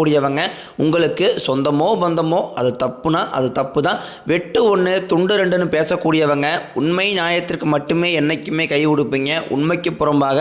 நம்பக்கூடியவங்க உங்களுக்கு சொந்தமோ பந்தமோ அது தப்புனா அது தப்பு தான் வெட்டு ஒன்று துண்டு ரெண்டுன்னு பேசக்கூடியவங்க உண்மை நியாயத்திற்கு மட்டுமே என்னைக்குமே கை கொடுப்பீங்க உண்மைக்கு புறம்பாக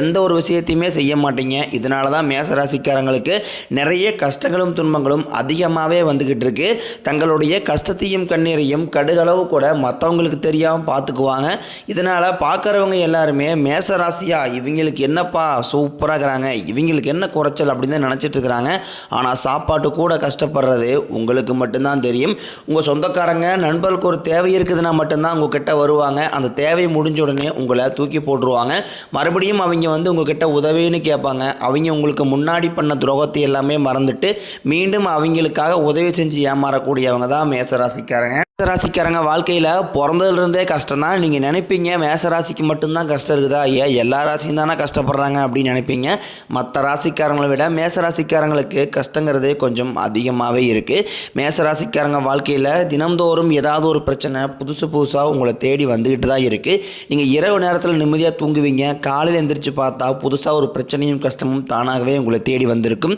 எந்த ஒரு விஷயத்தையுமே செய்ய மாட்டீங்க. இதனால தான் மேசராசிக்காரங்களுக்கு நிறைய கஷ்டங்களும் துன்பங்களும் அதிகமாகவே வந்துக்கிட்டு இருக்கு. தங்களுடைய கஷ்டத்தையும் கண்ணீரையும் கடுகளவு கூட மற்றவங்களுக்கு தெரியாமல் பார்த்துக்குவாங்க இதனால் பார்க்குறவங்க எல்லாருமே மேசராசியா இவங்களுக்கு என்னப்பா சூப்பராக இருக்கிறாங்க இவங்களுக்கு என்ன குறைச்சல் அப்படின்னு தான் நினச்சிட்டு இருக்கிறாங்க. ஆனால் சாப்பாட்டு கூட கஷ்டப்படுறது உங்களுக்கு மட்டும்தான் தெரியும். உங்கள் சொந்தக்காரங்க நண்பர்களுக்கு ஒரு தேவை இருக்குதுன்னா மட்டும்தான் உங்ககிட்ட வருவாங்க. அந்த தேவை முடிஞ்ச உடனே உங்களை தூக்கி போட்டுருவாங்க. மறுபடியும் அவங்க வந்து உங்ககிட்ட உதவின்னு கேட்பாங்க. அவங்க உங்களுக்கு முன்னாடி பண்ண துரோகத்தை எல்லாமே மறந்துட்டு மீண்டும் அவங்களுக்காக உதவி செஞ்சு ஏமாறக்கூடியவங்க தான் மேசராசிக்காரங்க. மேசராசிக்காரங்க வாழ்க்கையில் பிறந்ததுலேருந்தே கஷ்டம் தான் நீங்கள் நினைப்பீங்க மேசராசிக்கு மட்டும்தான் கஷ்டம் இருக்குதா? ஏன் எல்லா ராசியும் தானே கஷ்டப்படுறாங்க அப்படின்னு நினைப்பீங்க. மற்ற ராசிக்காரங்களை விட மேசராசிக்காரங்களுக்கு கஷ்டங்கிறது கொஞ்சம் அதிகமாகவே இருக்குது மேசராசிக்காரங்க வாழ்க்கையில் தினம்தோறும் ஏதாவது ஒரு பிரச்சனை புதுசு புதுசாக உங்களை தேடி வந்துக்கிட்டு தான் இருக்குது நீங்கள் இரவு நேரத்தில் நிம்மதியாக தூங்குவீங்க. காலையில் எந்திரிச்சு பார்த்தா புதுசாக ஒரு பிரச்சனையும் கஷ்டமும் தானாகவே உங்களை தேடி வந்திருக்கும்.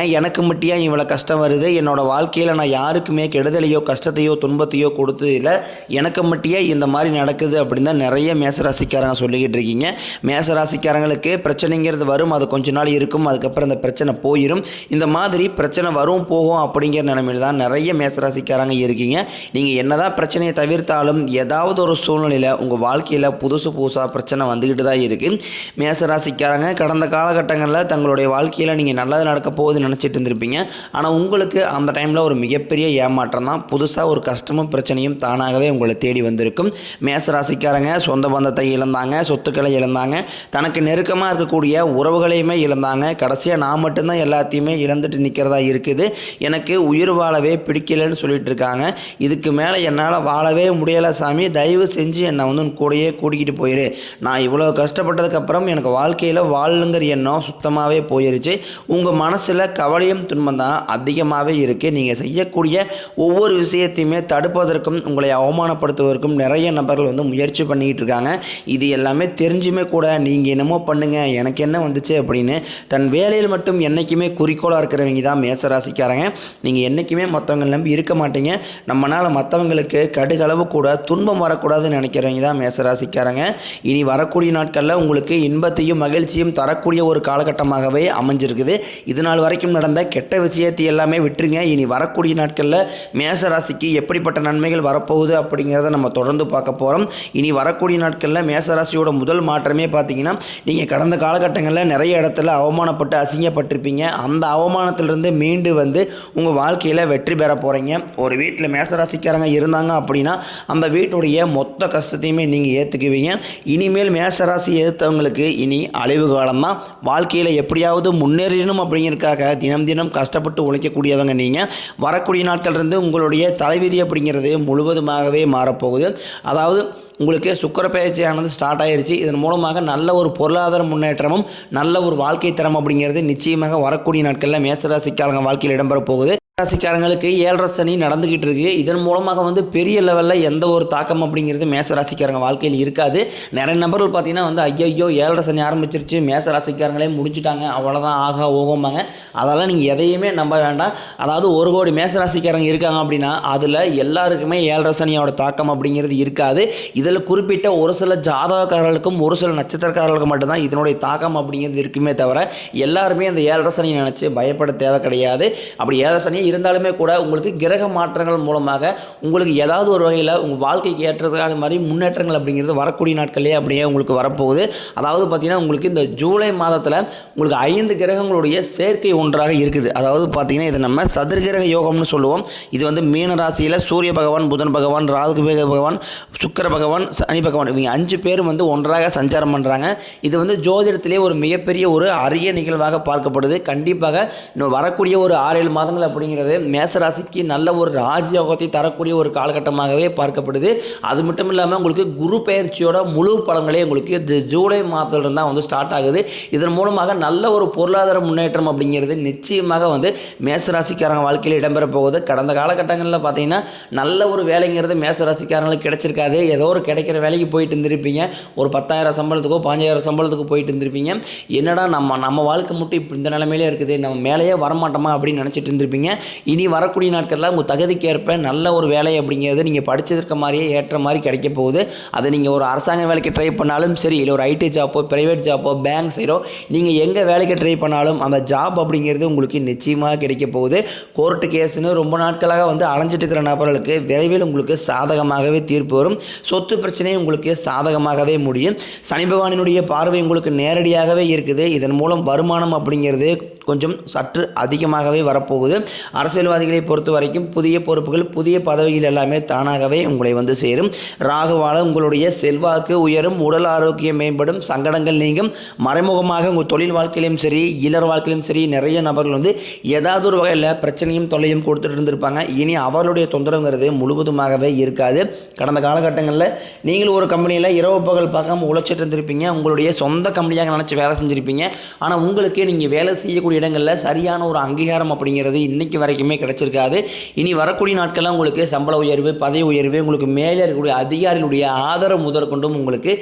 ஏன் எனக்கு மட்டும் ஏன் இவ்வளோ கஷ்டம் வருது? என்னோடய வாழ்க்கையில் நான் யாருக்குமே கெடுதலையோ கஷ்டத்தையோ துன்பத்தையோ கொடுத்து இல்லை எனக்கு மட்டும் இந்த மாதிரி நடக்குது அப்படின்னு தான் நிறைய மேசராசிக்காரங்க சொல்லிக்கிட்டு இருக்கீங்க. மேசராசிக்காரங்களுக்கு பிரச்சனைங்கிறது வரும் அது கொஞ்ச நாள் இருக்கும் அதுக்கப்புறம் அந்த பிரச்சனை போயிடும் இந்த மாதிரி பிரச்சனை வரும் போகும் அப்படிங்கிற நிலைமையில் தான் நிறைய மேசராசிக்காரங்க இருக்கீங்க. நீங்கள் என்னதான் பிரச்சனையை தவிர்த்தாலும் ஏதாவது ஒரு சூழ்நிலையில் உங்கள் வாழ்க்கையில் புதுசு புதுசாக பிரச்சனை வந்துக்கிட்டு தான் இருக்குது மேசராசிக்காரங்க கடந்த காலகட்டங்களில் தங்களுடைய வாழ்க்கையில் நீங்கள் நல்லது நடக்க போகுதுன்னு நினச்சிட்டு இருந்திருப்பீங்க. ஆனால் உங்களுக்கு அந்த டைமில் ஒரு மிகப்பெரிய ஏமாற்றம் தான். புதுசாக ஒரு கஷ்டமும் பிரச்சனையும் தானாகவே உங்களை தேடி வந்திருக்கும். மேசராசிக்காரங்க சொந்த பந்தத்தை இழந்தாங்க சொத்துக்களை இழந்தாங்க தனக்கு நெருக்கமாக இருக்கக்கூடிய உறவுகளையுமே இழந்தாங்க. கடைசியாக நான் மட்டும்தான் எல்லாத்தையுமே இழந்துட்டு நிற்கிறதா இருக்குது. எனக்கு உயிர் வாழவே பிடிக்கலைன்னு சொல்லிட்டு இருக்காங்க. இதுக்கு மேலே என்னால் வாழவே முடியலை சாமி. தயவு செஞ்சு என்னை வந்து உன் கூடயே கூட்டிக்கிட்டு போயிரு. நான் இவ்வளோ கஷ்டப்பட்டதுக்கப்புறம் எனக்கு வாழ்க்கையில் வாழணுங்கிற எண்ணம் சுத்தமாகவே போயிருச்சு. உங்கள் மனசில் கவலையும் துன்பம் தான் அதிகமாகவே இருக்குது நீங்கள் செய்யக்கூடிய ஒவ்வொரு விஷயத்தையுமே தடுப்பதற்கும் உங்களை அவமானப்படுத்துவதற்கும் நிறைய நபர்கள் வந்து முயற்சி பண்ணிக்கிட்டு இருக்காங்க. இது எல்லாமே தெரிஞ்சுமே கூட நீங்கள் என்னமோ பண்ணுங்க எனக்கு என்ன வந்துச்சு அப்படின்னு தன் வேலையில் மட்டும் என்றைக்குமே குறிக்கோளாக இருக்கிறவங்க தான் மேசராசிக்காரங்க. நீங்கள் என்றைக்குமே மற்றவங்க நம்பி இருக்க மாட்டீங்க. நம்மளால் மற்றவங்களுக்கு கடுகளவு கூட துன்பம் வரக்கூடாதுன்னு நினைக்கிறவங்க தான் மேசராசிக்காரங்க. இனி வரக்கூடிய நாட்களில் உங்களுக்கு இன்பத்தையும் மகிழ்ச்சியும் தரக்கூடிய ஒரு காலகட்டமாகவே அமைஞ்சிருக்குது. இது நாள் வரைக்கும் நடந்த கெட்ட விஷயத்தை எல்லாமே விட்டுருங்க. இனி வரக்கூடிய நாட்களில் மேசராசிக்கு எப்படிப்பட்ட நன்மைகள் வரப்போகுது அப்படிங்கிறத நம்ம தொடர்ந்து பார்க்க போகிறோம் இனி வரக்கூடிய நாட்களில் மேசராசியோட முதல் மாற்றமே பார்த்தீங்கன்னா நீங்கள் கடந்த காலகட்டங்களில் நிறைய இடத்துல அவமானப்பட்டு அசிங்கப்பட்டிருப்பீங்க. அந்த அவமானத்திலிருந்து மீண்டு வந்து உங்கள் வாழ்க்கையில் வெற்றி பெற போகிறீங்க ஒரு வீட்டில் மேசராசிக்காரங்க இருந்தாங்க அப்படின்னா அந்த வீட்டுடைய மொத்த கஷ்டத்தையுமே நீங்கள் ஏற்றுக்குவீங்க இனிமேல் மேசராசி ஏற்றவங்களுக்கு இனி அழிவு காலம்தான். வாழ்க்கையில் எப்படியாவது முன்னேறணும் அப்படிங்கிறதுக்காக தினம் தினம் கஷ்டப்பட்டு உழைக்கக்கூடியவங்க நீங்கள் வரக்கூடிய நாட்கள் இருந்து உங்களுடைய தலைவிதி அப்படிங்கிறது முழுவதுமாகவே மாறப்போகுது. அதாவது உங்களுக்கு சுக்கர பயிற்சியானது ஸ்டார்ட் ஆயிருச்சு. இதன் மூலமாக நல்ல ஒரு பொருளாதார முன்னேற்றமும் நல்ல ஒரு வாழ்க்கை தரம் அப்படிங்கிறது நிச்சயமாக வரக்கூடிய நாட்களில் மேசராசிக்காரங்க வாழ்க்கையில் இடம்பெற போகுது ராசிக்காரங்களுக்கு ஏழரை சனி நடந்துக்கிட்டு இருக்கு. இதன் மூலமாக வந்து பெரிய லெவலில் எந்த ஒரு தாக்கம் அப்படிங்கிறது மேச ராசிக்காரங்க வாழ்க்கையில் இருக்காது. நிறைய நபர்கள் பார்த்தீங்கன்னா வந்து ஐயோ ஏழரை சனி ஆரம்பிச்சிருச்சு. மேச ராசிக்காரங்களே முடிஞ்சுட்டாங்க. அவ்வளோதான் ஆகா ஓகோம்பாங்க. அதெல்லாம் நீங்கள் எதையுமே நம்ப வேண்டாம். அதாவது ஒரு கோடி மேச ராசிக்காரங்க இருக்காங்க அப்படின்னா அதில் எல்லாருக்குமே ஏழரை சனியோட தாக்கம் அப்படிங்கிறது இருக்காது. இதில் குறிப்பிட்ட ஒரு சில ஜாதகக்காரர்களுக்கும் ஒரு சில நட்சத்திரக்காரர்களுக்கும் மட்டும்தான் இதனுடைய தாக்கம் அப்படிங்கிறது இருக்குமே தவிர எல்லாருமே அந்த ஏழரை சனி நினச்சி பயப்பட தேவை கிடையாது. அப்படி ஏழரை சனி இருந்தாலுமே கூட உங்களுக்கு கிரக மாற்றங்கள் மூலமாக உங்களுக்கு ஏதாவது ஒரு வகையில் உங்கள் வாழ்க்கைக்கு ஏற்றதுக்கான மாதிரி முன்னேற்றங்கள் அப்படிங்கிறது வரக்கூடிய நாட்களே அப்படியே உங்களுக்கு வரப்போகுது. அதாவது பார்த்தீங்கன்னா உங்களுக்கு இந்த ஜூலை மாதத்தில் உங்களுக்கு ஐந்து கிரகங்களுடைய சேர்க்கை ஒன்றாக இருக்குது. அதாவது பார்த்தீங்கன்னா இது நம்ம சதுர்கிரக யோகம்னு சொல்லுவோம். இது வந்து மீன ராசியில் சூரிய பகவான் புதன் பகவான் ராகு பகவான் சுக்கர பகவான் சனி பகவான் இவங்க அஞ்சு பேரும் வந்து ஒன்றாக சஞ்சாரம் பண்ணுறாங்க இது வந்து ஜோதிடத்திலே ஒரு மிகப்பெரிய ஒரு அரிய நிகழ்வாக பார்க்கப்படுது. கண்டிப்பாக இன்னும் வரக்கூடிய ஒரு ஆறு ஏழு மாதங்கள் அப்படிங்கிறது மேசராசிக்கு நல்ல ஒரு ராஜயோகத்தை தரக்கூடிய ஒரு காலகட்டமாகவே பார்க்கப்படுது. அது மட்டும் இல்லாமல் உங்களுக்கு குரு பயிற்சியோட முழு பலன்களே உங்களுக்கு ஜூலை மாதத்துலேருந்து தான் வந்து ஸ்டார்ட் ஆகுது. இதன் மூலமாக நல்ல ஒரு பொருளாதார முன்னேற்றம் அப்படிங்கிறது நிச்சயமாக வந்து மேசராசிக்காரங்க வாழ்க்கையில் இடம்பெற போகுது. கடந்த காலகட்டங்களில் பார்த்தீங்கன்னா நல்ல ஒரு வேலைங்கிறது மேசராசிக்காரங்களுக்கு கிடைச்சிருக்காது. ஏதோ ஒரு கிடைக்கிற வேலைக்கு போயிட்டு இருந்திருப்பீங்க. ஒரு பத்தாயிரம் சம்பளத்துக்கோ பாஞ்சாயிரம் சம்பளத்துக்கு போயிட்டு இருந்திருப்பீங்க. என்னடா நம்ம நம்ம வாழ்க்கை மட்டும் இப்போ இந்த நிலமையிலே இருக்குது. நம்ம மேலேயே வரமாட்டோமா அப்படின்னு நினச்சிட்டு இருந்திருப்பீங்க. இனி வரக்கூடிய நாட்களில் உங்கள் தகுதிக்கு ஏற்ப நல்ல ஒரு வேலை அப்படிங்கிறது நீங்கள் படிச்சிருக்க மாதிரியே ஏற்ற மாதிரி கிடைக்க போகுது. அதை நீங்கள் ஒரு அரசாங்க வேலைக்கு ட்ரை பண்ணாலும் சரி இல்லை ஒரு ஐடி ஜாப்போ ப்ரைவேட் ஜாப்போ பேங்க் சைடோ நீங்கள் எங்கே வேலைக்கு ட்ரை பண்ணாலும் அந்த ஜாப் அப்படிங்கிறது உங்களுக்கு நிச்சயமாக கிடைக்க போகுது. கோர்ட்டு கேஸ்னு ரொம்ப நாட்களாக வந்து அலைஞ்சிட்டு இருக்கிற நபர்களுக்கு விரைவில் உங்களுக்கு சாதகமாகவே தீர்ப்பு வரும். சொத்து பிரச்சனை உங்களுக்கு சாதகமாகவே முடியும். சனி பகவானினுடைய பார்வை உங்களுக்கு நேரடியாகவே இருக்குது. இதன் மூலம் வருமானம் அப்படிங்கிறது கொஞ்சம் சற்று அதிகமாகவே வரப்போகுது. அரசியல்வாதிகளை பொறுத்த வரைக்கும் புதிய பொறுப்புகள் புதிய பதவிகள் எல்லாமே தானாகவே உங்களை வந்து சேரும். ராகுவால் உங்களுடைய செல்வாக்கு உயரும் உடல் ஆரோக்கியம் மேம்படும் சங்கடங்கள் நீங்கும். மறைமுகமாக உங்கள் தொழில் வாழ்க்கையிலும் சரி இளர் வாழ்க்கையிலும் சரி நிறைய நபர்கள் வந்து ஏதாவது ஒரு வகையில் பிரச்சனையும் தொல்லையும் கொடுத்துட்டு இருந்திருப்பாங்க. இனி அவர்களுடைய தொந்தரவுங்கிறது முழுவதுமாகவே இருக்காது. கடந்த காலகட்டங்களில் நீங்கள் ஒரு கம்பெனியில் இரவு பகல் பார்க்காம உழைச்சிட்டு இருந்திருப்பீங்க. உங்களுடைய சொந்த கம்பெனியாக நினச்சி வேலை செஞ்சுருப்பீங்க. ஆனால் உங்களுக்கு நீங்கள் வேலை செய்யக்கூடிய இடங்களில் சரியான ஒரு அங்கீகாரம் அப்படிங்கிறது இன்றைக்கி வரைக்குமே கிடைச்சிருக்காது. இனி வரக்கூடிய நாட்களில் உங்களுக்கு சம்பள உயர்வு பதவி உயர்வு உங்களுக்கு மேலே இருக்கக்கூடிய அதிகாரிகளுடைய ஆதரவு முதற்கொண்டும் உங்களுக்கு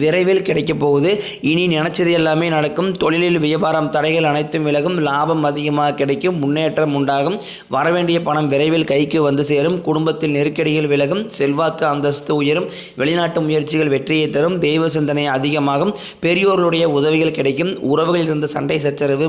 விரைவில் கிடைக்க போகுது. இனி நினச்சது எல்லாமே நடக்கும். தொழிலில் வியாபாரம் தடைகள் அனைத்தும் விலகும். லாபம் அதிகமாக கிடைக்கும். முன்னேற்றம் உண்டாகும். வரவேண்டிய பணம் விரைவில் கைக்கு வந்து சேரும். குடும்பத்தில் நெருக்கடிகள் விலகும். செல்வாக்கு அந்தஸ்து உயரும். வெளிநாட்டு முயற்சிகள் வெற்றியை தரும். தெய்வ சிந்தனை அதிகமாகும். பெரியோர்களுடைய உதவிகள் கிடைக்கும். உறவுகளில் இருந்த சண்டை சச்சரவு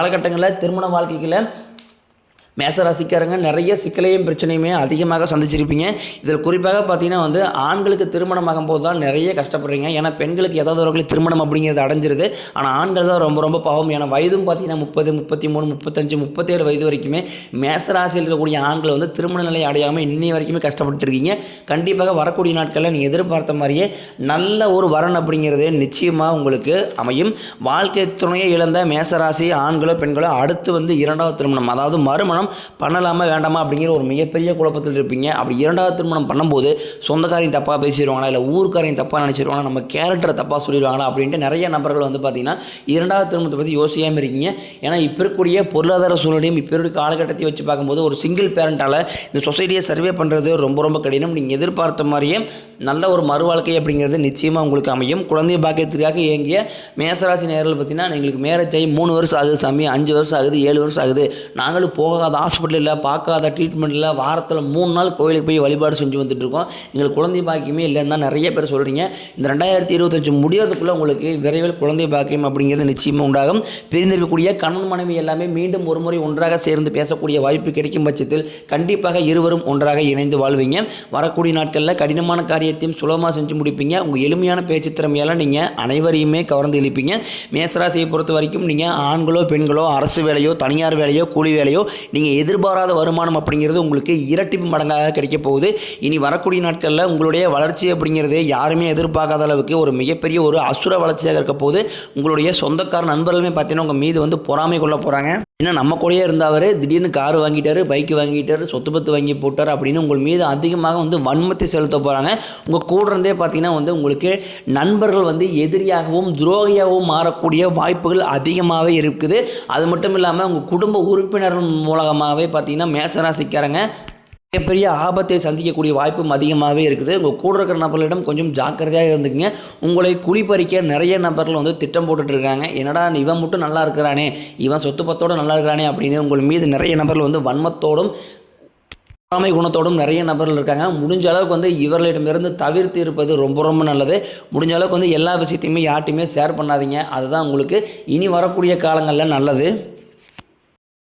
காலகட்டங்களில் திருமண வாழ்க்கையில் மேசராசிக்காரங்க நிறைய சிக்கலையும் பிரச்சனையுமே அதிகமாக சந்திச்சிருப்பீங்க. இதில் குறிப்பாக பார்த்தீங்கன்னா வந்து ஆண்களுக்கு திருமணம் ஆகும்போது தான் நிறைய கஷ்டப்படுறீங்க. ஏன்னா பெண்களுக்கு ஏதாவது ஒரு திருமணம் அப்படிங்கிறது அடைஞ்சிருது. ஆனால் ஆண்கள் தான் ரொம்ப ரொம்ப பாவம். ஏன்னா வயதும் பார்த்தீங்கன்னா முப்பது முப்பத்தி மூணு முப்பத்தஞ்சு முப்பத்தேழு வயது வரைக்குமே மேசராசியில் இருக்கக்கூடிய ஆண்கள் வந்து திருமண நிலை அடையாமல் இன்னி வரைக்குமே கஷ்டப்பட்டுருக்கீங்க. கண்டிப்பாக வரக்கூடிய நாட்களில் நீங்கள் எதிர்பார்த்த மாதிரியே நல்ல ஒரு வரன் அப்படிங்கிறது நிச்சயமாக உங்களுக்கு அமையும். வாழ்க்கை துணையை இழந்த மேசராசி ஆண்களோ பெண்களோ அடுத்து வந்து இரண்டாவது திருமணம் அதாவது மறுமணம் பண்ணலாமா வேண்டாமா அப்படிங்கிற ஒரு மிகப்பெரிய குழப்பத்தில் இருப்பீங்க. அப்படி இரண்டாவது திருமணம் பண்ணும்போது சொந்தக்காரையும் தப்பாக பேசிடுவாங்களா இல்லை ஊருக்காரையும் தப்பாக நினச்சிடுவாங்களா நம்ம கேரக்டரை தப்பாக சொல்லிடுவாங்களா அப்படின்ட்டு நிறைய நபர்கள் வந்து பார்த்தீங்கன்னா இரண்டாவது திருமணத்தை பற்றி யோசிக்காமல் இருக்கீங்க. ஏன்னா இப்போ இருக்கக்கூடிய பொருளாதார சூழ்நிலையும் இப்போ இருக்கக்கூடிய காலகட்டத்தை வச்சு பார்க்கும்போது ஒரு சிங்கிள் பேரண்டால் இந்த சொசைட்டியை சர்வே பண்ணுறது ரொம்ப ரொம்ப கடினம். நீங்கள் எதிர்பார்த்த மாதிரியே நல்ல ஒரு மறுவாழ்க்கை அப்படிங்கிறது நிச்சயமாக உங்களுக்கு அமையும். குழந்தை பாக்கியத்திற்காக இயங்கிய மேசராசி நேரில் பார்த்தீங்கன்னா எங்களுக்கு மேரேஜ் ஆகி மூணு வருஷம் ஆகுது சாமி அஞ்சு வருஷம் ஆகுது ஏழு வருஷம் ஆகுது. நாங்களும் போகாத பார்க்காத ஹாஸ்பிட்டலில் பார்க்காத ட்ரீட்மெண்ட்டில் வாரத்தில் மூணு நாள் கோயிலுக்கு போய் வழிபாடு செஞ்சு வந்துட்டுருக்கோம். எங்களுக்கு குழந்தை பாக்கியமே இல்லைன்னு தான் நிறைய பேர் சொல்கிறீங்க இந்த ரெண்டாயிரத்தி இருபத்தஞ்சு முடியறதுக்குள்ளே உங்களுக்கு விரைவில் குழந்தை பாக்கியம் அப்படிங்கிறது நிச்சயமாக உண்டாகும். பிரிந்திருக்கக்கூடிய கணவன் மனைவி எல்லாமே மீண்டும் ஒரு முறை ஒன்றாக சேர்ந்து பேசக்கூடிய வாய்ப்பு கிடைக்கும் பட்சத்தில் கண்டிப்பாக இருவரும் ஒன்றாக இணைந்து வாழ்வீங்க. வரக்கூடிய நாட்களில் கடினமான காரியத்தையும் சுலபமாக செஞ்சு முடிப்பீங்க. உங்கள் எளிமையான பேச்சு திறமையால் நீங்கள் அனைவரையுமே கவர்ந்து இழுப்பீங்க. மேசராசியை பொறுத்த வரைக்கும் நீங்கள் ஆண்களோ பெண்களோ அரசு வேலையோ தனியார் வேலையோ கூலி வேலையோ நீங்கள் நீங்கள் எதிர்பாராத வருமானம் அப்படிங்கிறது உங்களுக்கு இரட்டிப்பு மடங்காக கிடைக்க போகுது. இனி வரக்கூடிய நாட்களில் உங்களுடைய வளர்ச்சி அப்படிங்கிறது யாருமே எதிர்பார்க்காத அளவுக்கு ஒரு மிகப்பெரிய ஒரு அசுர வளர்ச்சியாக இருக்க போது உங்களுடைய சொந்தக்கார நண்பர்களுமே பார்த்தீங்கன்னா உங்கள் மீது வந்து பொறாமை கொள்ள போகிறாங்க ஏன்னா நம்ம கூடயே இருந்தவர் திடீர்னு கார் வாங்கிட்டாரு பைக் வாங்கிட்டாரு சொத்து பத்து வாங்கி போட்டார் அப்படின்னு உங்கள் மீது அதிகமாக வந்து வன்மத்தை செலுத்த போகிறாங்க உங்கள் கூட இருந்தே பார்த்தீங்கன்னா வந்து உங்களுக்கு நண்பர்கள் வந்து எதிரியாகவும் துரோகியாகவும் மாறக்கூடிய வாய்ப்புகள் அதிகமாகவே இருக்குது. அது மட்டும் இல்லாமல் உங்கள் குடும்ப உறுப்பினர் மூலமாக மூலமாகவே பார்த்தீங்கன்னா மேசராசிக்காரங்க மிகப்பெரிய ஆபத்தை சந்திக்கக்கூடிய வாய்ப்பும் அதிகமாகவே இருக்குது. உங்கள் கூட இருக்கிற நபர்களிடம் கொஞ்சம் ஜாக்கிரதையாக இருந்துக்குங்க. உங்களை குளிப்பறிக்க நிறைய நபர்கள் வந்து திட்டம் போட்டுட்ருக்காங்க என்னடா இவன் மட்டும் நல்லா இருக்கிறானே இவன் சொத்து பத்தோடு நல்லா இருக்கிறானே அப்படின்னு உங்கள் மீது நிறைய நபர்கள் வந்து வன்மத்தோடும் பொறாமை குணத்தோடும் நிறைய நபர்கள் இருக்காங்க. முடிஞ்ச அளவுக்கு வந்து இவர்களிடமிருந்து தவிர்த்து இருப்பது ரொம்ப ரொம்ப நல்லது. முடிஞ்ச அளவுக்கு வந்து எல்லா விஷயத்தையுமே யார்ட்டையுமே ஷேர் பண்ணாதீங்க. அதுதான் உங்களுக்கு இனி வரக்கூடிய காலங்களில் நல்லது.